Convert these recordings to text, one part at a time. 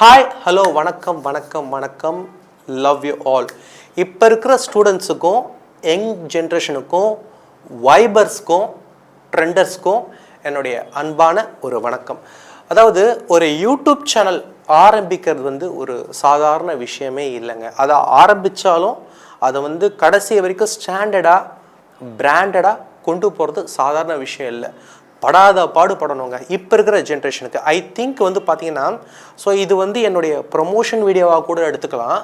Hi hello வணக்கம் வணக்கம் வணக்கம். லவ் யூ ஆல் இப்போ இருக்கிற ஸ்டூடெண்ட்ஸுக்கும் யங் ஜென்ரேஷனுக்கும் வைபர்ஸ்க்கும் ட்ரெண்டர்ஸ்க்கும் என்னுடைய அன்பான ஒரு வணக்கம். அதாவது ஒரு யூடியூப் சேனல் ஆரம்பிக்கிறது வந்து ஒரு சாதாரண விஷயமே இல்லைங்க. அதை ஆரம்பித்தாலும் அதை வந்து கடைசி வரைக்கும் ஸ்டாண்டர்டாக பிராண்டடாக கொண்டு போகிறது சாதாரண விஷயம் இல்லை. படாத பாடுபடணுங்க. இப்போ இருக்கிற ஜென்ரேஷனுக்கு ஐ திங்க் வந்து பார்த்தீங்கன்னா ஸோ இது வந்து என்னுடைய ப்ரொமோஷன் வீடியோவாக கூட எடுத்துக்கலாம்.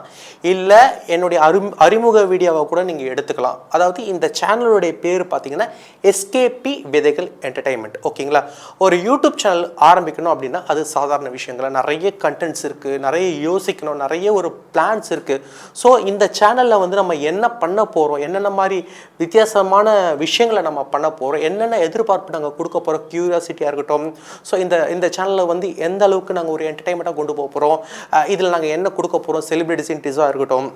இல்லை என்னுடைய அறி அறிமுக வீடியோவாக கூட நீங்கள் எடுத்துக்கலாம். அதாவது இந்த சேனலுடைய பேர் பார்த்தீங்கன்னா எஸ்கேபி விதைகள் என்டர்டைன்மெண்ட் ஓகேங்களா? ஒரு யூடியூப் சேனல் ஆரம்பிக்கணும் அப்படின்னா அது சாதாரண விஷயங்கள? நிறைய கண்டென்ட்ஸ் இருக்குது நிறைய யோசிக்கணும் நிறைய ஒரு பிளான்ஸ் இருக்குது ஸோ இந்த சேனலில் வந்து நம்ம என்ன பண்ண போகிறோம் என்னென்ன மாதிரி வித்தியாசமான விஷயங்களை நம்ம பண்ண போகிறோம் என்னென்ன எதிர்பார்ப்பு நாங்கள் கொடுக்க போகிற க்யூரியாசிட்டியாக இருக்கட்டும். ஸோ இந்த இந்த சேனலில் வந்து எந்த அளவுக்கு நாங்கள் ஒரு என்டர்டைன்மெண்ட்டாக கொண்டு போக போகிறோம் இதில் நாங்கள் என்ன கொடுக்க போகிறோம் செலிப்ரிட்டிஸ் இன்டிஸாக இருக்கட்டும்.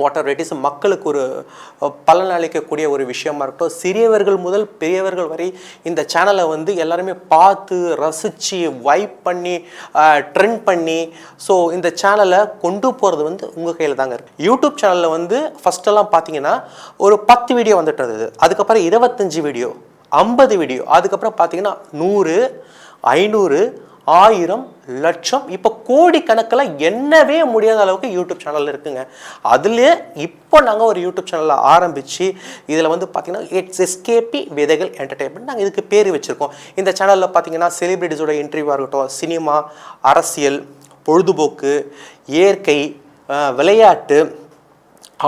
வாட்டர் வெரைட்டிஸ் மக்களுக்கு ஒரு பலன் அளிக்கக்கூடிய ஒரு விஷயமா இருக்கட்டும். சிறியவர்கள் முதல் பெரியவர்கள் வரை இந்த சேனலை வந்து எல்லாருமே பார்த்து ரசித்து வைப் பண்ணி ட்ரெண்ட் பண்ணி ஸோ இந்த சேனலை கொண்டு போகிறது வந்து உங்கள் கையில் தாங்க இருக்குது யூடியூப் சேனலில் வந்து ஃபஸ்ட்டெல்லாம் பார்த்தீங்கன்னா ஒரு பத்து வீடியோ வந்துட்டு இருந்தது. அதுக்கப்புறம் இருபத்தஞ்சி வீடியோ ஐம்பது வீடியோ அதுக்கப்புறம் பார்த்தீங்கன்னா நூறு ஐநூறு ஆயிரம் லட்சம். இப்போ கோடி கணக்கில் முடியாத அளவுக்கு யூடியூப் சேனல் இருக்குங்க. அதுலேயே இப்போ நாங்கள் ஒரு யூடியூப் சேனலை ஆரம்பித்து இதில் வந்து பார்த்திங்கன்னா இட்ஸ் எஸ்கேபி விதைகள் என்டர்டைன்மெண்ட் நாங்கள் இதுக்கு பேர் வச்சுருக்கோம். இந்த சேனலில் பார்த்தீங்கன்னா செலிப்ரிட்டிஸோட இன்டர்வியூவாக இருக்கட்டும் சினிமா அரசியல் பொழுதுபோக்கு இயற்கை விளையாட்டு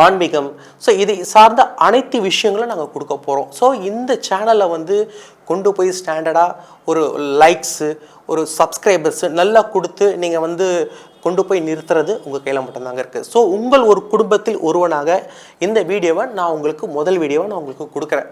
ஆன்மீகம். ஸோ இது சார்ந்த அனைத்து விஷயங்களும் நாங்கள் கொடுக்க போகிறோம் ஸோ இந்த சேனலை வந்து கொண்டு போய் ஸ்டாண்டர்டாக ஒரு லைக்ஸு ஒரு சப்ஸ்கிரைபர்ஸு நல்லா கொடுத்து நீங்கள் வந்து கொண்டு போய் நிறுத்துறது உங்கள் கையில் மட்டும்தாங்க இருக்குது ஸோ உங்கள் ஒரு குடும்பத்தில் ஒருவனாக இந்த வீடியோவை நான் உங்களுக்கு முதல் வீடியோவை நான் உங்களுக்கு கொடுக்குறேன்.